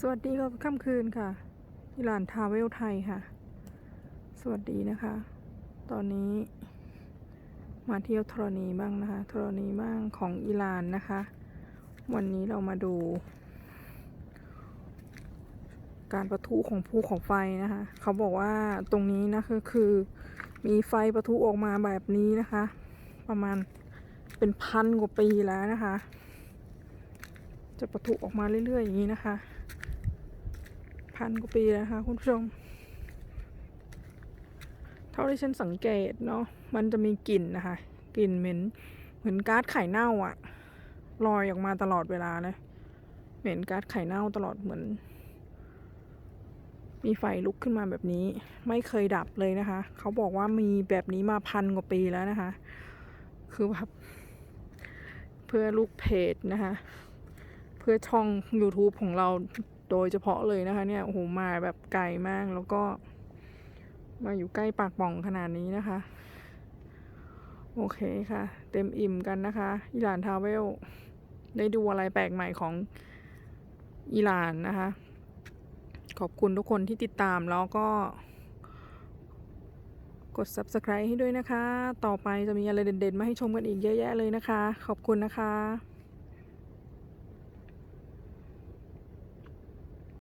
สวัสดีครับค่ำคืนค่ะอิหร่านทาเวลไทยค่ะ สวัสดีนะคะ ตอนนี้ มาเที่ยวธรณีบ้างนะคะธรณีบ้างของอิหร่านนะคะ วันนี้เรามาดู การประทุของภูเขาไฟนะคะ เขาบอกว่าตรงนี้นะคือคือ มีไฟประทุออกมาแบบนี้นะคะ ประมาณเป็นพันกว่าปีแล้วนะคะ จะประทุออกมาเรื่อยๆอย่างนี้นะคะ พันกว่าปีแล้วนะคะคุณผู้ชม เท่าที่ฉันสังเกตเนาะมันจะมีกลิ่นนะคะกลิ่นเหม็นเหมือนก๊าซไข่เน่าอะลอยออกมาตลอดเวลาเลยเหม็นก๊าซไข่เน่าตลอดเหมือน มีไฟลุกขึ้นมาแบบนี้ ไม่เคยดับเลยนะคะ เขาบอกว่ามีแบบนี้มาพันกว่าปีแล้วนะคะ คือแบบเพื่อลูกเพจนะคะ เพื่อช่อง YouTube ของเรา โดยเฉพาะเลยนะคะเนี่ยโอ้โหมาแบบไกลมากแล้วก็มาอยู่ใกล้ปากป่องขนาดนี้นะคะ โอเคค่ะ เต็มอิ่มกันนะคะอิหร่านทราเวล ได้ดูอะไรแปลกใหม่ของอิหร่านนะคะ ขอบคุณทุกคนที่ติดตามแล้วก็ กด subscribe ให้ด้วยนะคะ ต่อไปจะมีอะไรเด่นๆ มาให้ชมกันอีกเยอะแยะเลยนะคะ ขอบคุณนะคะ